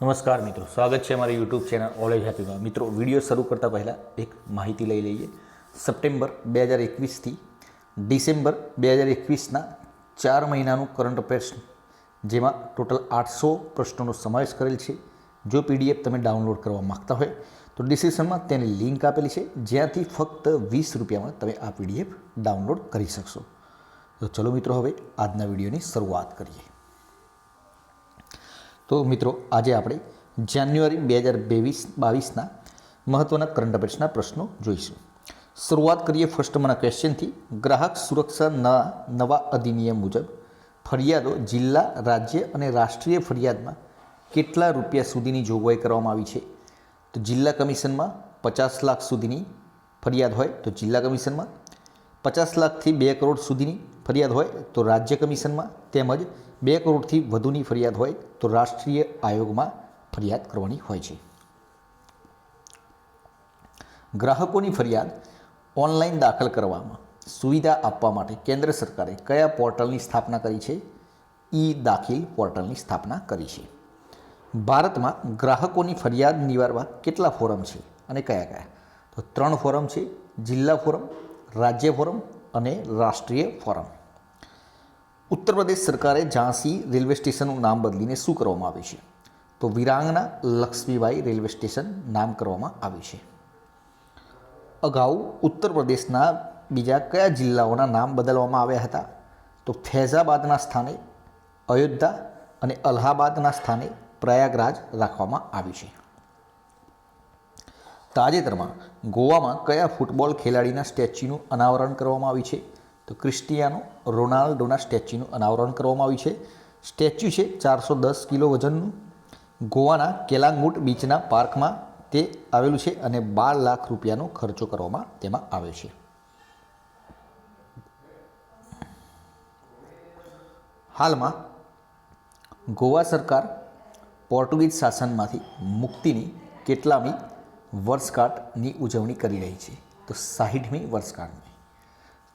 નમસ્કાર મિત્રો, સ્વાગત છે અમારી યુટ્યુબ ચેનલ ઓલેજ હેપીમાં મિત્રો, વીડિયો શરૂ કરતાં પહેલાં એક માહિતી લઈ લઈએ. સપ્ટેમ્બર બે હજાર એકવીસથી ડિસેમ્બર બે હજાર એકવીસના ચાર મહિનાનું કરંટ અફેર્સ જેમાં ટોટલ આઠસો પ્રશ્નોનો સમાવેશ કરેલ છે. જો પીડીએફ તમે ડાઉનલોડ કરવા માગતા હોય, તો ડિસ્ક્રિપ્શનમાં તેની લિંક આપેલી છે. જ્યાંથી ફક્ત વીસ રૂપિયામાં તમે આ પીડીએફ ડાઉનલોડ કરી શકશો. તો ચલો મિત્રો, હવે આજના વિડીયોની શરૂઆત કરીએ. તો મિત્રો, આજે આપણે જાન્યુઆરી બે હજાર બેવીસ, બાવીસના મહત્ત્વના કરંટ અફેર્સના પ્રશ્નો જોઈશું. શરૂઆત કરીએ ફર્સ્ટમાંના ક્વેશ્ચનથી ગ્રાહક સુરક્ષાના નવા અધિનિયમ મુજબ ફરિયાદો જિલ્લા, રાજ્ય અને રાષ્ટ્રીય ફરિયાદમાં કેટલા રૂપિયા સુધીની જોગવાઈ કરવામાં આવી છે? તો જિલ્લા કમિશનમાં પચાસ લાખ સુધીની ફરિયાદ હોય તો જિલ્લા કમિશનમાં, પચાસ લાખથી બે કરોડ સુધીની ફરિયાદ હોય તો રાજ્ય કમિશનમાં તેમજ બે કરોડથી વધુની ફરિયાદ હોય તો રાષ્ટ્રીય આયોગમાં ફરિયાદ કરવાની હોય છે. ગ્રાહકોની ફરિયાદ ઓનલાઈન દાખલ કરવામાં સુવિધા આપવા માટે કેન્દ્ર સરકારે કયા પોર્ટલની સ્થાપના કરી છે? ઈ દાખિલ પોર્ટલની સ્થાપના કરી છે. ભારતમાં ગ્રાહકોની ફરિયાદ નિવારવા કેટલા ફોરમ છે અને કયા કયા? તો ત્રણ ફોરમ છે, જિલ્લા ફોરમ, રાજ્ય ફોરમ અને રાષ્ટ્રીય ફોરમ. ઉત્તર પ્રદેશ સરકારે ઝાંસી રેલવે સ્ટેશનનું નામ બદલીને શું કરવામાં આવ્યું છે? તો વિરાંગના લક્ષ્મીબાઈ રેલવે સ્ટેશન નામ કરવામાં આવ્યું છે. અગાઉ ઉત્તર પ્રદેશના બીજા કયા જિલ્લાઓના નામ બદલવામાં આવ્યા હતા? તો ફૈઝાબાદના સ્થાને અયોધ્યા અને અલ્હાબાદના સ્થાને પ્રયાગરાજ રાખવામાં આવ્યું છે. તાજેતરમાં ગોવામાં કયા ફૂટબોલ ખેલાડીના સ્ટેચ્યુનું અનાવરણ કરવામાં આવ્યું છે? તો ક્રિસ્ટિયાનો રોનાલ્ડોના સ્ટેચ્યુનું અનાવરણ કરવામાં આવ્યું છે. સ્ટેચ્યુ છે ચારસો દસ કિલો વજનનું. ગોવાના કેલાંગુટ બીચના પાર્કમાં તે આવેલું છે અને બાર લાખ રૂપિયાનો ખર્ચો કરવામાં તેમાં આવ્યો છે. હાલમાં ગોવા સરકાર પોર્ટુગીઝ શાસનમાંથી મુક્તિની કેટલામી વર્ષગાંઠની ઉજવણી કરી રહી છે. તો સાહીઠમી વર્ષગાંઠની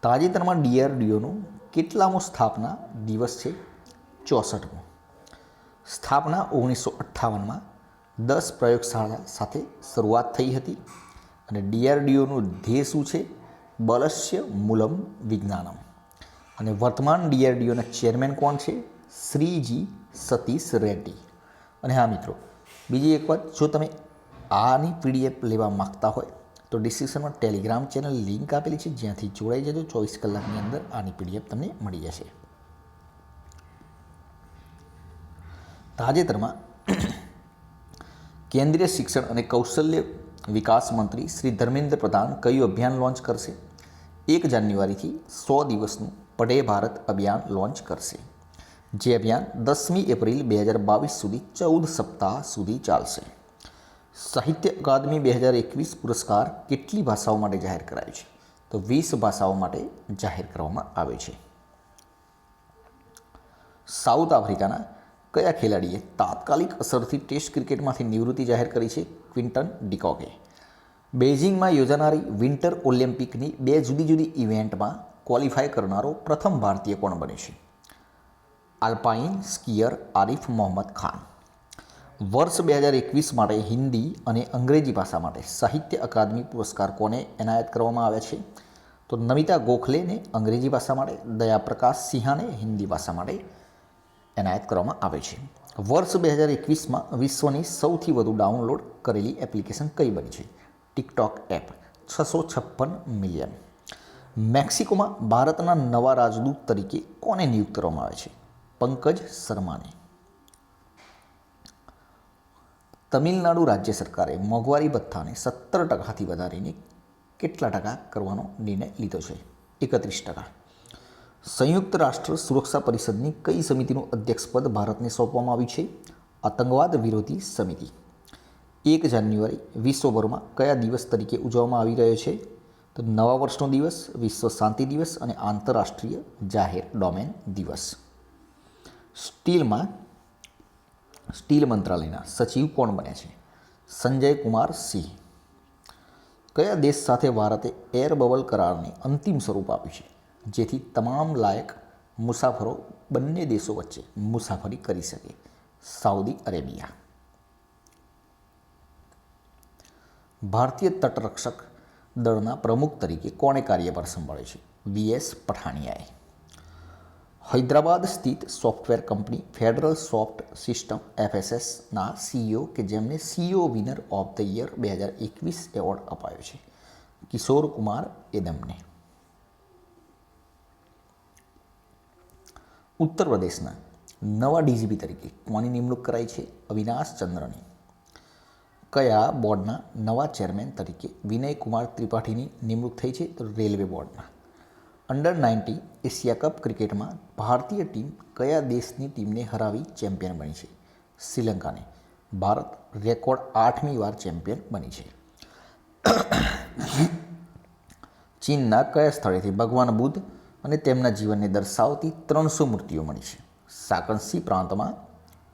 તાજેતરમાં ડીઆરડીઓનું કેટલામો સ્થાપના દિવસ છે ચોસઠમો. સ્થાપના ઓગણીસો અઠ્ઠાવનમાં દસ પ્રયોગશાળા સાથે શરૂઆત થઈ હતી અને ડીઆરડીઓનું ધ્યેય શું છે? બલસ્ય મૂલમ વિજ્ઞાનમ. અને વર્તમાન ડીઆરડીઓના ચેરમેન કોણ છે? શ્રીજી સતીશ રેડ્ડી. અને હા મિત્રો, બીજી એક વાત, જો તમે આની પીડીએફ લેવા માગતા હોય તો ડિસ્ક્રિપ્શનમાં ટેલિગ્રામ ચેનલ લિંક આપેલી છે. જ્યાંથી જોડાઈ જજો. ચોવીસ કલાકની અંદર આની પીડીએફ તમને મળી જશે. તાજેતરમાં કેન્દ્રીય શિક્ષણ અને કૌશલ્ય વિકાસ મંત્રી શ્રી ધર્મેન્દ્ર પ્રધાન કયું અભિયાન લોન્ચ કરશે? એક જાન્યુઆરીથી સો દિવસનું પઢે ભારત અભિયાન લોન્ચ કરશે. જે અભિયાન દસમી એપ્રિલ બે હજાર બાવીસ સુધી ચૌદ સપ્તાહ સુધી ચાલશે. સાહિત્ય અકાદમી બે હજાર એકવીસ પુરસ્કાર કેટલી ભાષાઓ માટે જાહેર કરાયો છે? તો વીસ ભાષાઓ માટે જાહેર કરવામાં આવે છે. સાઉથ આફ્રિકાના કયા ખેલાડીએ તાત્કાલિક અસરથી ટેસ્ટ ક્રિકેટમાંથી નિવૃત્તિ જાહેર કરી છે? ક્વિન્ટન ડિકોકે. બેઇજિંગમાં યોજાનારી વિન્ટર ઓલિમ્પિકની બે જુદી જુદી ઇવેન્ટમાં ક્વોલિફાય કરનારો પ્રથમ ભારતીય કોણ બને છે? Alpine skier Arif Mohammad Khan. વર્ષ બે હજાર એકવીસ માટે હિન્દી અને અંગ્રેજી ભાષા માટે સાહિત્ય અકાદમી પુરસ્કાર કોને એનાયત કરવામાં આવ્યા છે? તો નમિતા ગોખલેને અંગ્રેજી ભાષા માટે, દયાપ્રકાશ સિંહાને હિન્દી ભાષા માટે એનાયત કરવામાં આવે છે. વર્ષ બે હજાર એકવીસમાં વિશ્વની સૌથી વધુ ડાઉનલોડ કરેલી એપ્લિકેશન કઈ બની છે? ટિકટોક એપ, છસો છપ્પન મિલિયન. મેક્સિકોમાં ભારતના નવા રાજદૂત તરીકે કોને નિયુક્ત કરવામાં આવે છે? પંકજ શર્માને. તમિલનાડુ રાજ્ય સરકારે મોંઘવારી ભથ્થાને સત્તર ટકાથી વધારીને કેટલા ટકા કરવાનો નિર્ણય લીધો છે? એકત્રીસ ટકા. સંયુક્ત રાષ્ટ્ર સુરક્ષા પરિષદની કઈ સમિતિનું અધ્યક્ષપદ ભારતને સોંપવામાં આવ્યું છે? આતંકવાદ વિરોધી સમિતિ. એક જાન્યુઆરી વિશ્વભરમાં કયા દિવસ તરીકે ઉજવવામાં આવી રહ્યો છે? તો નવા વર્ષનો દિવસ, વિશ્વ શાંતિ દિવસ અને આંતરરાષ્ટ્રીય જાહેર ડોમેન દિવસ. સ્ટીલમાં સ્ટીલ મંત્રાલયના સચિવ કોણ બન્યા છે? સંજય કુમાર સિંહ. કયા દેશ સાથે ભારતે એર બબલ કરારને અંતિમ સ્વરૂપ આપ્યું છે? જેથી તમામ લાયક મુસાફરો બંને દેશો વચ્ચે મુસાફરી કરી શકે. Saudi Arabia. ભારતીય તટરક્ષક દળના પ્રમુખ તરીકે કોણે કાર્યભાર સંભાળ્યો છે? વીએસ પઠાણિયાએ. હૈદરાબાદ સ્થિત software company Federal Soft System એફએસએસના CEO કે જેમને CEO winner of the year બે હજાર એકવીસ એવોર્ડ અપાયો છે. કિશોર કુમાર એદમને. ઉત્તર પ્રદેશના નવા ડીજીપી તરીકે કોની નિમણૂક કરાઈ છે? અવિનાશ ચંદ્રની. કયા બોર્ડના નવા ચેરમેન તરીકે વિનય કુમાર ત્રિપાઠીની નિમણૂક થઈ છે? તો રેલવે બોર્ડના. અંડર નાઇન્ટી એશિયા કપ ક્રિકેટમાં ભારતીય ટીમ કયા દેશની ટીમને હરાવી ચેમ્પિયન બની છે? શ્રીલંકાને. ભારત રેકોર્ડ આઠમી વાર ચેમ્પિયન બની છે. ચીનના કયા સ્થળેથી ભગવાન બુદ્ધ અને તેમના જીવનને દર્શાવતી ત્રણસો મૂર્તિઓ મળી છે? સાકણસી પ્રાંતમાં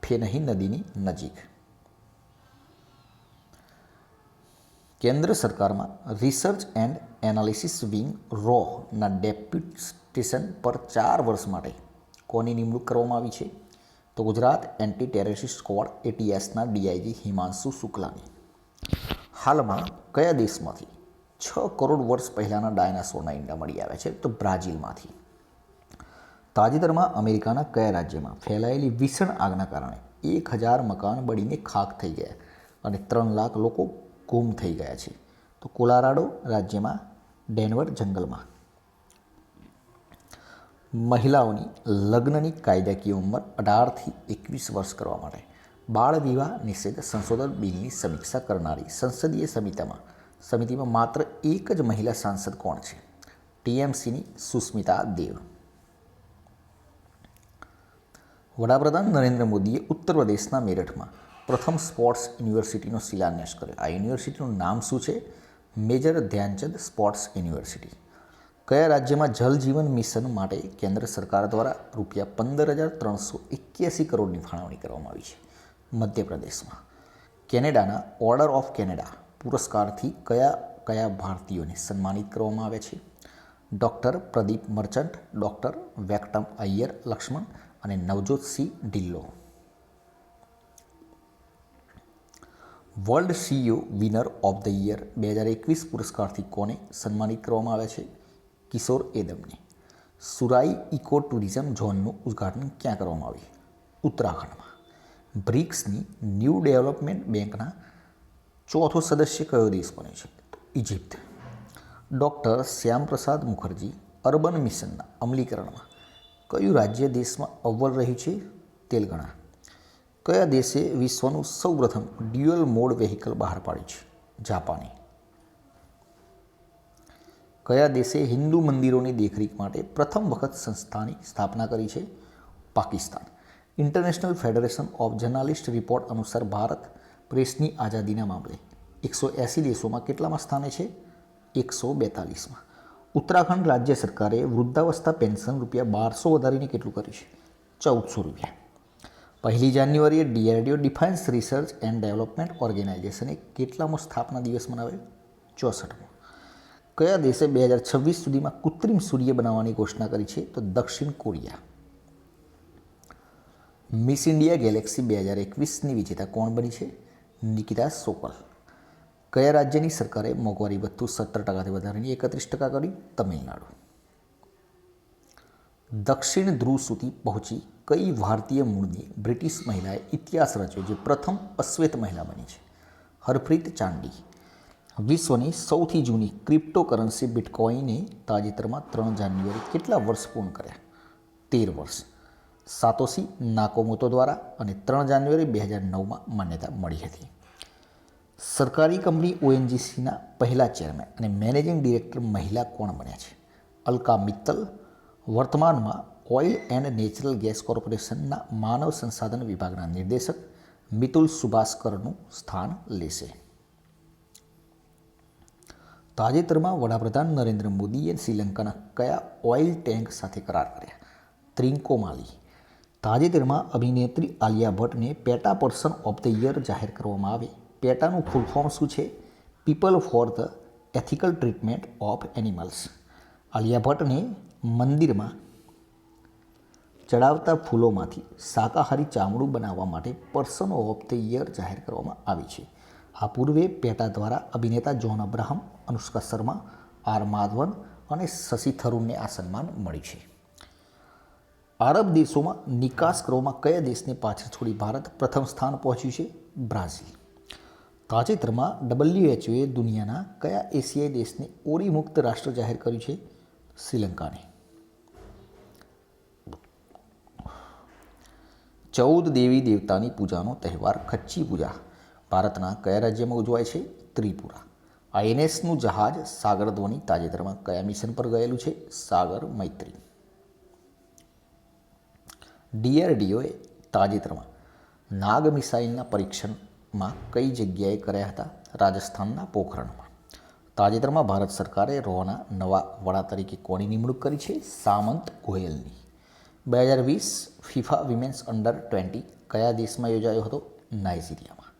ફેનહી નદીની નજીક. કેન્દ્ર સરકારમાં રિસર્ચ એન્ડ એનાલિસિસ વિંગ રોના ડેપ્યુટેશન પર ચાર વર્ષ માટે કોની નિમણૂક કરવામાં આવી છે? તો ગુજરાત એન્ટી ટેરરિસ્ટ સ્ક્વોડ એટીએસના ડીઆઈજી હિમાંશુ શુક્લાની. હાલમાં કયા દેશમાંથી છ કરોડ વર્ષ પહેલાંના ડાયનાસોરના ઈંડા મળી આવ્યા છે? તો બ્રાઝિલમાંથી. તાજેતરમાં અમેરિકાના કયા રાજ્યમાં ફેલાયેલી ભીષણ આગના કારણે એક હજાર મકાન બળીને ખાખ થઈ ગયા અને ત્રણ લાખ લોકો ગુમ થઈ ગયા છે? તો કોલારાડો રાજ્યમાં ડેનવર જંગલમાં. મહિલાઓની લગ્નની કાયદાકીય ઉંમર અઢારથી એકવીસ વર્ષ કરવા માટે. બાળ વિવાહ નિષેધ સંશોધન બિલની સમીક્ષા કરનારી સંસદીય સમિતિમાં સમિતિમાં માત્ર એક જ મહિલા સાંસદ કોણ છે? ટીએમસીની સુસ્મિતા દેવ. વડાપ્રધાન નરેન્દ્ર મોદીએ ઉત્તર પ્રદેશના મેરઠમાં પ્રથમ સ્પોર્ટ્સ યુનિવર્સિટીનો શિલાન્યાસ કર્યો. આ યુનિવર્સિટીનું નામ શું છે? Major Dhyanchand sports university. કયા રાજ્યમાં જલ જીવન મિશન માટે કેન્દ્ર સરકાર દ્વારા રૂપિયા પંદર હજાર ત્રણસો એક્યાસી કરોડની ફાળવણી કરવામાં આવી છે? મધ્યપ્રદેશમાં. કેનેડાના ઓર્ડર ઓફ કેનેડા પુરસ્કારથી કયા કયા ભારતીયોને સન્માનિત કરવામાં આવે છે? ડૉક્ટર પ્રદીપ મર્ચન્ટ, ડૉક્ટર વેક્ટમ અય્યર લક્ષ્મણ અને Navjot Singh Dhillon. World CEO winner of the year બે હજાર એકવીસ પુરસ્કારથી કોને સન્માનિત કરવામાં આવે છે? કિશોર એદમને. સુરાઈ ઇકો ટુરિઝમ ઝોનનું ઉદ્ઘાટન ક્યાં કરવામાં આવ્યું? ઉત્તરાખંડમાં. બ્રિક્સની ન્યૂ ડેવલપમેન્ટ બેંકના ચોથો સદસ્ય કયો દેશ બન્યો છે? Egypt doctor Shyamaprasad Mukherjee urban મિશનના અમલીકરણમાં કયું રાજ્ય દેશમાં અવ્વલ રહ્યું છે? તેલંગાણા. કયા દેશે વિશ્વનું સૌપ્રથમ ડ્યુઅલ મોડ વેહિકલ બહાર પાડ્યું છે? જાપાને. કયા દેશે હિન્દુ મંદિરોની દેખરેખ માટે પ્રથમ વખત સંસ્થાની સ્થાપના કરી છે? Pakistan. International Federation of Journalist report અનુસાર ભારત પ્રેસની આઝાદીના મામલે એકસો એંસી દેશોમાં કેટલામાં સ્થાને છે? એકસો બેતાલીસમાં. ઉત્તરાખંડ રાજ્ય સરકારે વૃદ્ધાવસ્થા પેન્શન રૂપિયા બારસો વધારીને કેટલું કર્યું છે? ચૌદસો રૂપિયા. પહેલી જાન્યુઆરીએ DRDO defence research and development ઓર્ગેનાઇઝેશને કેટલામો સ્થાપના દિવસ મનાવે? ચોસઠમો. કયા દેશે બે હજાર છવ્વીસ સુધીમાં કૃત્રિમ સૂર્ય બનાવવાની ઘોષણા કરી છે? તો દક્ષિણ કોરિયા. મિસ ઇન્ડિયા ગેલેક્સી બે હજાર એકવીસની વિજેતા કોણ બની છે? નિકિતા સોકલ કયા રાજ્યની સરકારે મોંઘવારી વધતું સત્તર ટકાથી વધારીને એકત્રીસ ટકા કરી? તમિલનાડુ. દક્ષિણ ધ્રુવ સુધી પહોંચી કઈ ભારતીય મૂળની બ્રિટિશ મહિલાએ ઇતિહાસ રચ્યો જે પ્રથમ અશ્વેત મહિલા બની છે? હરપ્રીત ચાંડી. વિશ્વની સૌથી જૂની ક્રિપ્ટોકરન્સી બિટકોઈને તાજેતરમાં ત્રણ જાન્યુઆરી કેટલા વર્ષ પૂર્ણ કર્યા? તેર વર્ષ. સાતોસી નાકોમોતો દ્વારા અને ત્રણ જાન્યુઆરી બે હજાર નવમાં માન્યતા મળી હતી. સરકારી કંપની ઓએનજીસીના પહેલા ચેરમેન અને મેનેજિંગ ડિરેક્ટર મહિલા કોણ બન્યા છે? અલકા મિત્તલ વર્તમાનમાં ઓઇલ એન્ડ નેચરલ ગેસ કોર્પોરેશનના માનવ સંસાધન વિભાગના નિર્દેશક મિતુલ સુભાસ્કરનું સ્થાન લેશે. તાજેતરમાં વડાપ્રધાન નરેન્દ્ર મોદીએ શ્રીલંકાના કયા ઓઇલ ટેન્ક સાથે કરાર કર્યા? ત્રિંકોમાલી તાજેતરમાં અભિનેત્રી આલિયા ભટ્ટને પેટા પર્સન ઓફ ધ યર જાહેર કરવામાં આવે. પેટાનું ફૂલ ફોર્મ શું છે? People for the Ethical Treatment of Animals. Alia ભટ્ટને મંદિરમાં ચડાવતા ફૂલોમાંથી શાકાહારી ચામડું બનાવવા માટે પર્સન ઓફ ધ યર જાહેર કરવામાં આવી છે. આ પૂર્વે પેટા દ્વારા અભિનેતા John Abraham, Anushka Sharma, R Madhavan અને શશી થરૂરને આ સન્માન મળ્યું છે. આરબ દેશોમાં નિકાસ કરવામાં કયા દેશને પાછળ છોડી ભારત પ્રથમ સ્થાન પહોંચ્યું છે? બ્રાઝિલ. તાજેતરમાં ડબલ્યુએચઓએ દુનિયાના કયા એશિયાઈ દેશને ઓરી મુક્ત રાષ્ટ્ર જાહેર કર્યું છે? શ્રીલંકાને. ચૌદ દેવી દેવતાની પૂજાનો તહેવાર ખચ્ચી પૂજા. ભારતના કયા રાજ્યમાં ઉજવાય છે? ત્રિપુરા. આઈએનએસનું જહાજ સાગર ધ્વની તાજેતરમાં કયા મિશન પર ગયેલું છે? સાગર મૈત્રી. ડીઆરડીઓએ તાજેતરમાં નાગ મિસાઇલના પરીક્ષણમાં કઈ જગ્યાએ કર્યા હતા? રાજસ્થાનના પોખરણમાં. તાજેતરમાં ભારત સરકારે રોના નવા વડા તરીકે કોની નિમણૂક કરી છે? સામંત ગોયલની. બે હજાર વીસ ફિફા વિમેન્સ અંડર ટ્વેન્ટી કયા દેશમાં યોજાયો હતો? નાઇજીરિયામાં.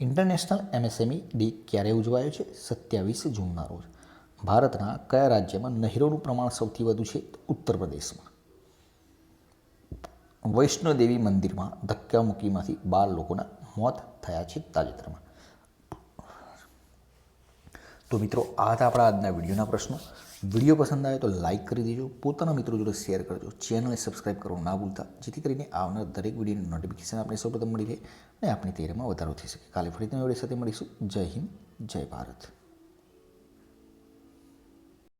ઇન્ટરનેશનલ એમએસએમઈ ડે ક્યારે ઉજવાયો છે? સત્યાવીસ જૂનના રોજ. ભારતના કયા રાજ્યમાં નહેરોનું પ્રમાણ સૌથી વધુ છે? ઉત્તર પ્રદેશમાં. વૈષ્ણોદેવી મંદિરમાં ધક્કામુક્કીમાંથી બાર લોકોના મોત થયા છે તાજેતરમાં. તો મિત્રો, આ હતા આપણા આજના વિડીયોના પ્રશ્નો. વીડિયો પસંદ આવે તો લાઇક કરી દેજો. પોતાના મિત્રો જોડે શેર કરજો. ચેનલને સબસ્ક્રાઇબ કરવું ના ભૂલતા. જેથી કરીને આવનાર દરેક વિડીયોની નોટિફિકેશન આપણે સૌપ્રથમ મળી રહે અને આપણી તૈયારીમાં વધારો થઈ શકે. કાલે ફરી તમે સાથે મળીશું. જય હિન્દ, જય ભારત.